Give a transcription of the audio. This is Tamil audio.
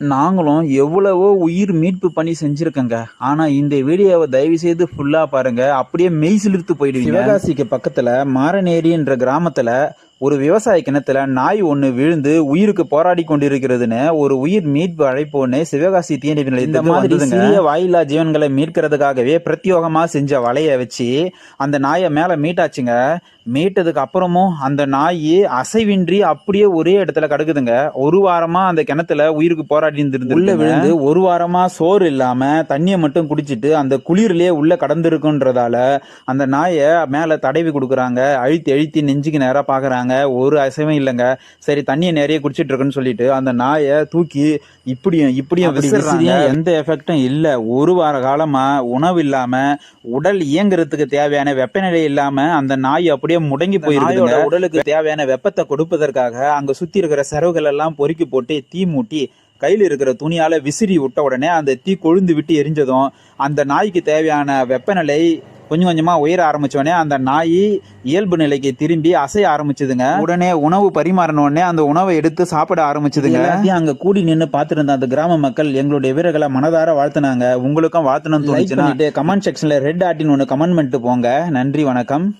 நாங்களும் எவ்வளவோ உயிர் மீட்பு பணி செஞ்சுருக்கோங்க. ஆனா இந்த வீடியோவை தயவு செய்து ஃபுல்லா பாருங்க. அப்படியே மெய் சிலிர்த்து போயிடுவீங்க. சிவகாசிக்கு பக்கத்துல மாரநேரின்ற கிராமத்துல ஒரு விவசாய கிணத்துல நாய் ஒண்ணு விழுந்து உயிருக்கு போராடி கொண்டிருக்கிறதுன்னு ஒரு உயிர் மீட்பு அழைப்பு ஒண்ணு சிவகாசி தீயணைப்பு நிலையத்துக்கு இந்த மாதிரி சிறிய வாயில்லா ஜீவன்களை மீட்கிறதுக்காகவே பிரத்யோகமா செஞ்ச வலைய வச்சு அந்த நாயை மேல மீட்டாச்சுங்க. மீட்டதுக்கு அப்புறமும் அந்த நாய் அசைவின்றி அப்படியே ஒரே இடத்துல கிடக்குதுங்க ஒரு வாரமா அந்த கிணத்துல உயிருக்கு போராடி இருந்திருந்து உள்ள விழுந்து ஒரு வாரமா சோறு இல்லாம தண்ணியை மட்டும் குடிச்சிட்டு அந்த குளிர்லயே உள்ள கடந்திருக்குன்றதால அந்த நாயை மேல தடவி கொடுக்குறாங்க. அழுத்தி அழுத்தி நெஞ்சுக்கு நேரா பாக்குறாங்க. ஒரு அசைவும் இல்லைங்க. சரி தண்ணியை நிறைய குடிச்சிட்டு இருக்குன்னு சொல்லிட்டு அந்த நாயை தூக்கி இப்படியும் இப்படியும் விசிறாங்க. எந்த எஃபெக்டும் இல்ல. ஒரு வார காலமா உணவு இல்லாம உடல் இயங்குறதுக்கு தேவையான வெப்பநிலை இல்லாம அந்த நாய் அப்படியே முடங்கி போயிருக்குங்க உடலுக்கு தேவையான வெப்பத்தை கொடுப்பதற்காக அங்க சுத்தி இருக்கிற சரவுகள் எல்லாம் பொறுக்கி போட்டு தீ மூட்டி கையில் இருக்கிற துணியால விசிறி விட்ட உடனே அந்த தீ கொழுந்து விட்டு எரிஞ்சதும் அந்த நாய்க்கு தேவையான வெப்பநிலை கொஞ்சம் கொஞ்சமா உயர ஆரம்பிச்சோடனே அந்த நாய் இயல்பு நிலைக்கு திரும்பி அசைய ஆரம்பிச்சதுங்க. உடனே உணவு பரிமாறின உடனே அந்த உணவை எடுத்து சாப்பிட ஆரம்பிச்சதுங்க. எல்லாத்தையும் அங்க கூடி நின்று பார்த்துட்டு இருந்த அந்த கிராம மக்கள் எங்களுடைய வீரர்களை மனதார வாழ்த்துனாங்க. உங்களுக்கும் வாழ்த்தணும்னு தோணுச்சுன்னா கமெண்ட் செக்ஷன்ல ரெட் ஆட்டின் ஒன்று கமெண்ட் பண்ணிட்டு போங்க. நன்றி வணக்கம்.